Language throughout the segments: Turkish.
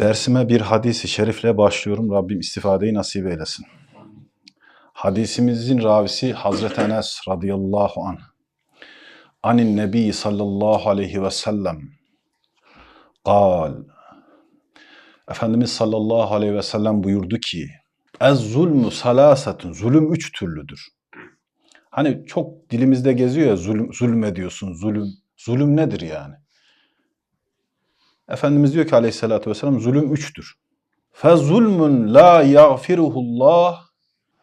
Dersime bir hadisi şerifle başlıyorum. Rabbim istifadeyi nasip eylesin. Hadisimizin ravisi Hazreti Enes radıyallahu anh. Anin Nebi sallallahu aleyhi ve sellem. Kal. Efendimiz sallallahu aleyhi ve sellem buyurdu ki Ez zulmü salasatun. Zulüm üç türlüdür. Hani çok dilimizde geziyor ya zulüm, zulüm ediyorsun, zulüm. Zulüm nedir yani? Efendimiz diyor ki aleyhissalatü vesselam zulüm üçtür. Zulmün la yağfiruhullah.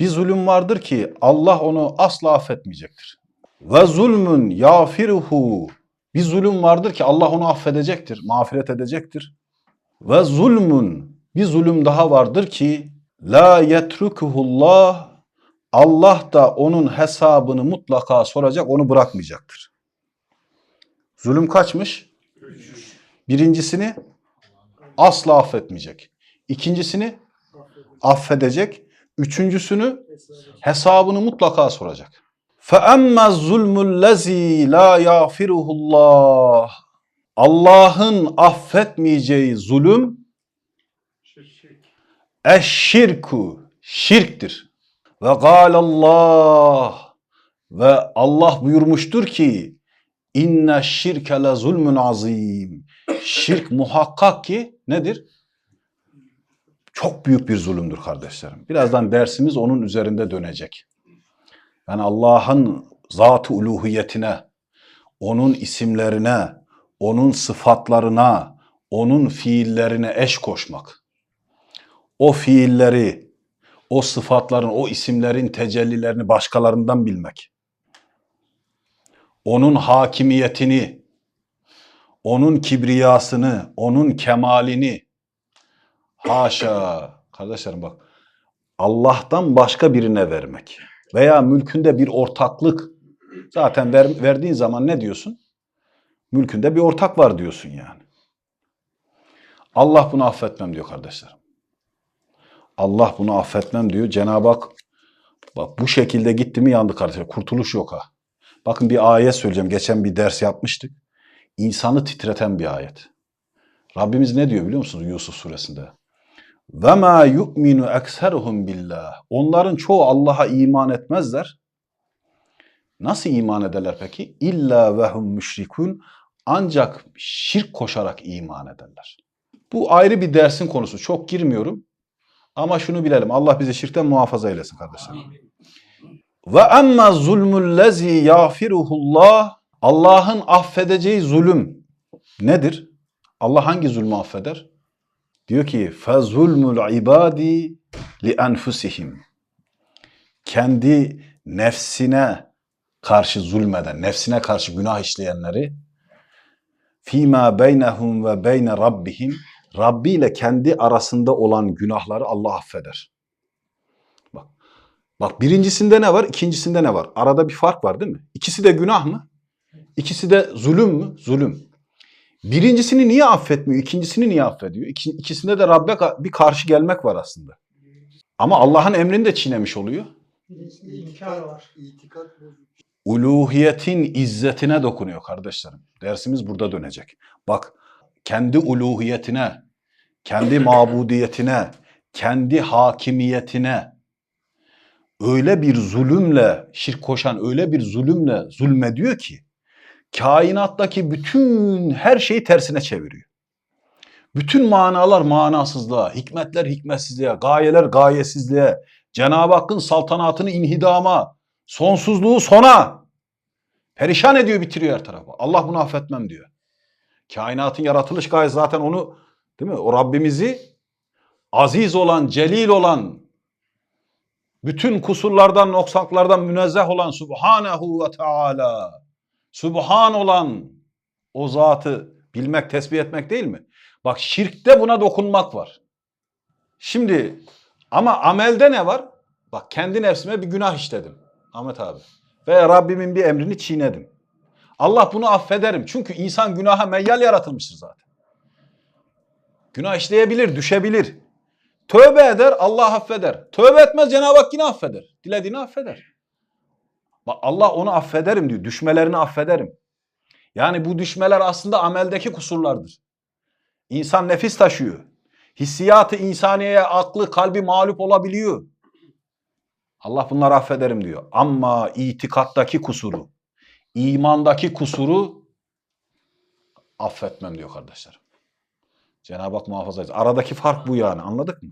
Bir zulüm vardır ki Allah onu asla affetmeyecektir. Ve zulmün yağfiruhu. Bir zulüm vardır ki Allah onu affedecektir, mağfiret edecektir. Ve zulmün bir zulüm daha vardır ki la yetrukuhullah. Allah da onun hesabını mutlaka soracak, onu bırakmayacaktır. Zulüm kaçmış? Birincisini asla affetmeyecek. İkincisini affedecek. Üçüncüsünü hesabını mutlaka soracak. فَأَمَّا الظُّلْمُ الَّذ۪ي لَا يَغْفِرُهُ اللّٰهِ Allah'ın affetmeyeceği zulüm eşşirku, şirktir. Ve gâlallah ve Allah buyurmuştur ki inne şirke le zulmün azim. Şirk muhakkak ki nedir? Çok büyük bir zulümdür kardeşlerim. Birazdan dersimiz onun üzerinde dönecek. Yani Allah'ın zat-ı uluhiyetine, onun isimlerine, onun sıfatlarına, onun fiillerine eş koşmak. O fiilleri, o sıfatların, o isimlerin tecellilerini başkalarından bilmek. Onun hakimiyetini, onun kibriyasını, onun kemalini haşa kardeşlerim bak Allah'tan başka birine vermek veya mülkünde bir ortaklık zaten ver, verdiğin zaman ne diyorsun? Mülkünde bir ortak var diyorsun yani. Allah bunu affetmem diyor kardeşlerim. Allah bunu affetmem diyor. Cenab-ı Hak bak bu şekilde gitti mi yandı kardeşler. Kurtuluş yok ha. Bakın bir ayet söyleyeceğim. Geçen bir ders yapmıştık. İnsanı titreten bir ayet. Rabbimiz ne diyor biliyor musunuz Yusuf suresinde? Ve ma yu'minu ekseruhum billah. Onların çoğu Allah'a iman etmezler. Nasıl iman ederler peki? İlla ve hum müşrikun. Ancak şirk koşarak iman ederler. Bu ayrı bir dersin konusu. Çok girmiyorum. Ama şunu bilelim. Allah bizi şirkten muhafaza eylesin kardeşlerim. Ve emme zulmullezi yağfiruhullah. Allah'ın affedeceği zulüm nedir? Allah hangi zulmü affeder? Diyor ki fezulmul ibadi li enfusihim. Kendi nefsine karşı zulmeden, nefsine karşı günah işleyenleri fîmâ beynehum ve beyne rabbihim Rabbi ile kendi arasında olan günahları Allah affeder. Bak. Bak birincisinde ne var, ikincisinde ne var? Arada bir fark var değil mi? İkisi de günah mı? İkisi de zulüm mü? Zulüm. Birincisini niye affetmiyor? İkincisini niye affediyor? İki, ikisinde de Rabbe bir karşı gelmek var aslında. Ama Allah'ın emrini de çiğnemiş oluyor. İnkar var. Uluhiyetin izzetine dokunuyor kardeşlerim. Dersimiz burada dönecek. Bak kendi uluhiyetine, kendi mabudiyetine, kendi hakimiyetine öyle bir zulümle şirk koşan öyle bir zulümle zulmediyor ki kainattaki bütün her şeyi tersine çeviriyor. Bütün manalar manasızlığa, hikmetler hikmetsizliğe, gayeler gayesizliğe, Cenab-ı Hakk'ın saltanatını inhidama, sonsuzluğu sona perişan ediyor, bitiriyor her tarafı. Allah bunu affetmem diyor. Kainatın yaratılış gayesi zaten onu değil mi? O Rabbimizi aziz olan, celil olan, bütün kusurlardan, noksanlıklardan münezzeh olan Subhanehu ve Teala. Subhan olan o zatı bilmek, tesbih etmek değil mi? Bak şirkte buna dokunmak var. Şimdi ama amelde ne var? Bak kendi nefsime bir günah işledim Ahmet abi. Ve Rabbimin bir emrini çiğnedim. Allah bunu affederim. Çünkü insan günaha meyyal yaratılmıştır zaten. Günah işleyebilir, düşebilir. Tövbe eder, Allah affeder. Tövbe etmez, Cenab-ı Hak yine affeder. Dilediğini affeder. Bak Allah onu affederim diyor. Düşmelerini affederim. Yani bu düşmeler aslında ameldeki kusurlardır. İnsan nefis taşıyor. Hissiyatı insaniyeye aklı, kalbi mağlup olabiliyor. Allah bunları affederim diyor. Ama itikattaki kusuru, imandaki kusuru affetmem diyor kardeşlerim. Cenab-ı Hak muhafaza etsin. Aradaki fark bu yani. Anladık mı?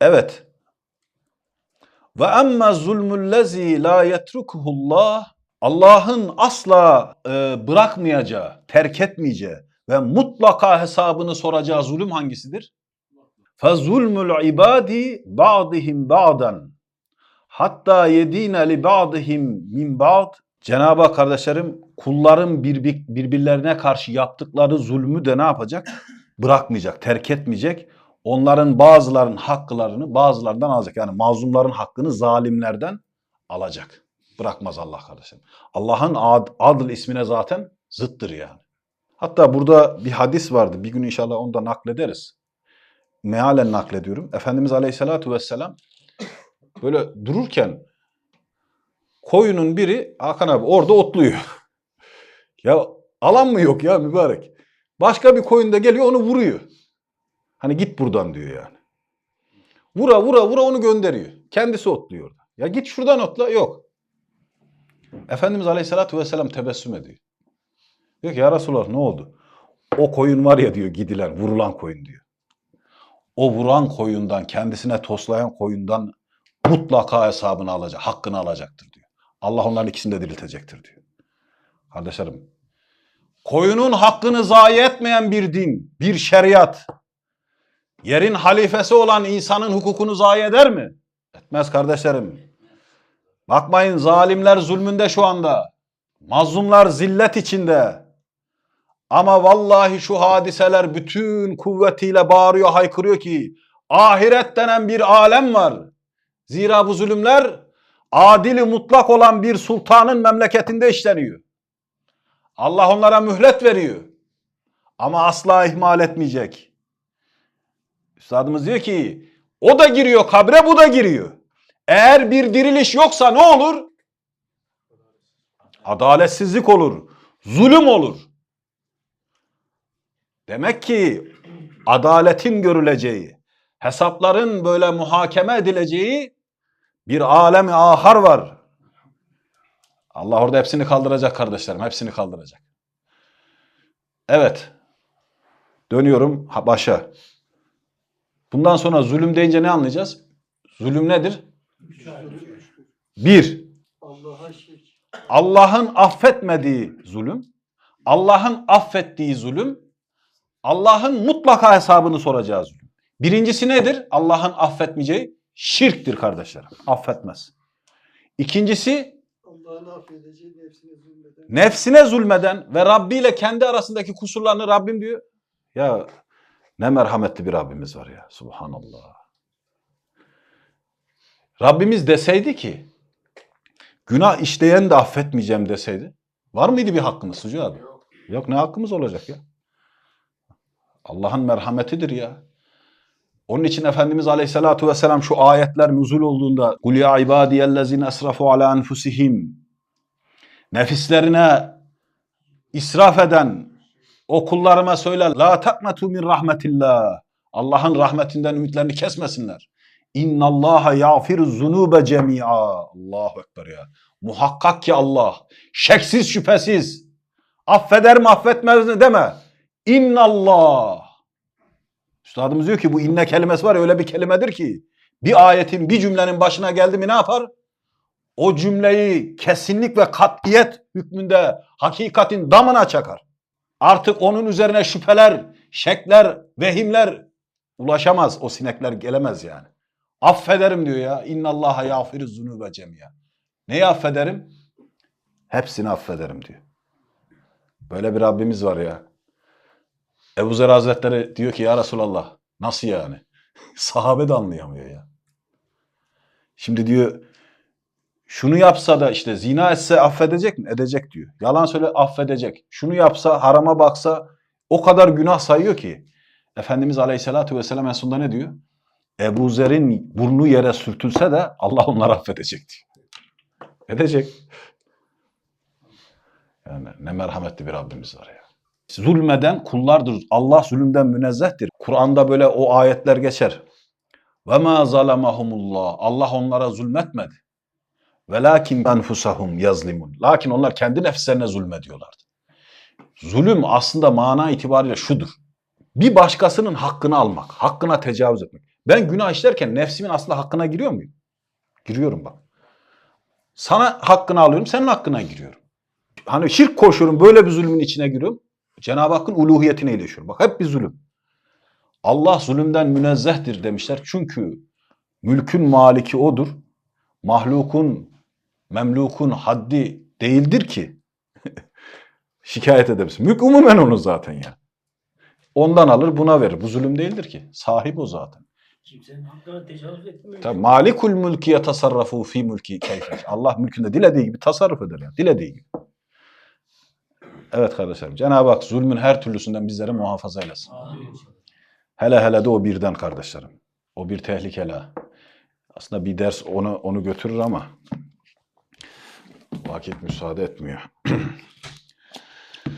Evet. Ve emme zulmül lezi la yetrukuhullah Allah'ın asla e, bırakmayacağı, terk etmeyeceği ve mutlaka hesabını soracağı zulüm hangisidir? Fezulmul ibadi ba'dihim ba'dan hatta yedine li ba'dihim min ba'd Cenab-ı Hak kardeşlerim kulların bir, birbirlerine karşı yaptıkları zulmü de ne yapacak? Bırakmayacak, terk etmeyecek. Onların bazılarının haklarını bazılarından alacak. Yani mazlumların hakkını zalimlerden alacak. Bırakmaz Allah kardeşlerim. Allah'ın ad, adl ismine zaten zıttır yani. Hatta burada bir hadis vardı. Bir gün inşallah onu da naklederiz. Mealen naklediyorum. Efendimiz Aleyhisselatü Vesselam böyle dururken koyunun biri Hakan abi orada otluyor. ya alan mı yok ya mübarek? Başka bir koyun da geliyor onu vuruyor. Hani git buradan diyor yani. Vura vura vura onu gönderiyor. Kendisi otluyor orada. Ya git şuradan otla. Yok. Efendimiz Aleyhisselatü Vesselam tebessüm ediyor. Diyor ki ya Resulallah ne oldu? O koyun var ya diyor gidilen, vurulan koyun diyor. O vuran koyundan, kendisine toslayan koyundan mutlaka hesabını alacak, hakkını alacaktır diyor. Allah onların ikisini de diriltecektir diyor. Kardeşlerim, koyunun hakkını zayi etmeyen bir din, bir şeriat, yerin halifesi olan insanın hukukunu zayi eder mi? Etmez kardeşlerim. Bakmayın zalimler zulmünde şu anda. Mazlumlar zillet içinde. Ama vallahi şu hadiseler bütün kuvvetiyle bağırıyor, haykırıyor ki ahiret denen bir alem var. Zira bu zulümler adili mutlak olan bir sultanın memleketinde işleniyor. Allah onlara mühlet veriyor. Ama asla ihmal etmeyecek. Üstadımız diyor ki o da giriyor kabre bu da giriyor. Eğer bir diriliş yoksa ne olur? Adaletsizlik olur. Zulüm olur. Demek ki adaletin görüleceği, hesapların böyle muhakeme edileceği bir alemi ahar var. Allah orada hepsini kaldıracak kardeşlerim, hepsini kaldıracak. Evet, dönüyorum başa. Bundan sonra zulüm deyince ne anlayacağız? Zulüm nedir? Bir. Allah'ın affetmediği zulüm, Allah'ın affettiği zulüm, Allah'ın mutlaka hesabını soracağı zulüm. Birincisi nedir? Allah'ın affetmeyeceği şirktir kardeşlerim. Affetmez. İkincisi nefsine zulmeden ve Rabbi ile kendi arasındaki kusurlarını Rabbim diyor. Ya ne merhametli bir Rabbimiz var ya. Subhanallah. Rabbimiz deseydi ki günah işleyen de affetmeyeceğim deseydi. Var mıydı bir hakkımız Sucu abi? Yok ne hakkımız olacak ya? Allah'ın merhametidir ya. Onun için Efendimiz Aleyhisselatü Vesselam şu ayetler nuzul olduğunda قُلْ يَا عِبَادِيَ الَّذِينَ أَسْرَفُوا عَلَى أَنْفُسِهِمْ Nefislerine israf eden o kullarıma söyle la taknatu min rahmetillah. Allah'ın rahmetinden ümitlerini kesmesinler. İnna Allah yağfiru zunube cemi'a. Allahu ekber ya. Muhakkak ki Allah şeksiz şüphesiz affeder mi affetmez mi deme. İnnallah. Üstadımız diyor ki bu inne kelimesi var ya öyle bir kelimedir ki bir ayetin bir cümlenin başına geldi mi ne yapar? O cümleyi kesinlik ve katiyet hükmünde hakikatin damına çakar. Artık onun üzerine şüpheler, şekler, vehimler ulaşamaz. O sinekler gelemez yani. Affederim diyor ya. İnnallaha yağfiru zunube cemiya. Neyi affederim? Hepsini affederim diyor. Böyle bir Rabbimiz var ya. Ebu Zer Hazretleri diyor ki ya Resulallah nasıl yani? Sahabe de anlayamıyor ya. Şimdi diyor şunu yapsa da işte zina etse affedecek mi? Edecek diyor. Yalan söyle affedecek. Şunu yapsa harama baksa o kadar günah sayıyor ki. Efendimiz Aleyhisselatü Vesselam en sonunda ne diyor? Ebu Zer'in burnu yere sürtülse de Allah onları affedecek diyor. Edecek. Yani ne merhametli bir Rabbimiz var ya. Zulmeden kullardır. Allah zulümden münezzehtir. Kur'an'da böyle o ayetler geçer. Ve ma zalamahumullah. Allah onlara zulmetmedi. Velakin enfusahum yazlimun. Lakin onlar kendi nefislerine zulmediyorlardı. Zulüm aslında mana itibariyle şudur. Bir başkasının hakkını almak, hakkına tecavüz etmek. Ben günah işlerken nefsimin aslında hakkına giriyor muyum? Giriyorum bak. Sana hakkını alıyorum, senin hakkına giriyorum. Hani şirk koşuyorum, böyle bir zulmün içine giriyorum. Cenab-ı Hakk'ın uluhiyetine iyileşiyorum. Bak hep bir zulüm. Allah zulümden münezzehtir demişler. Çünkü mülkün maliki odur. Mahlukun, memlukun haddi değildir ki şikayet edebilsin. Mülk umumen onun zaten ya. Ondan alır buna verir. Bu zulüm değildir ki. Sahip o zaten. Kimsenin hakkına tecavüz etmiyor. Tabii malikul mülki yetasarrafu fi mülki keyfe. Allah mülkünde dilediği gibi tasarruf eder yani. Dilediği gibi. Evet kardeşlerim. Cenab-ı Hak zulmün her türlüsünden bizleri muhafaza eylesin. Amin. Hele hele de o birden kardeşlerim. O bir tehlikeli. Aslında bir ders onu onu götürür ama vakit müsaade etmiyor.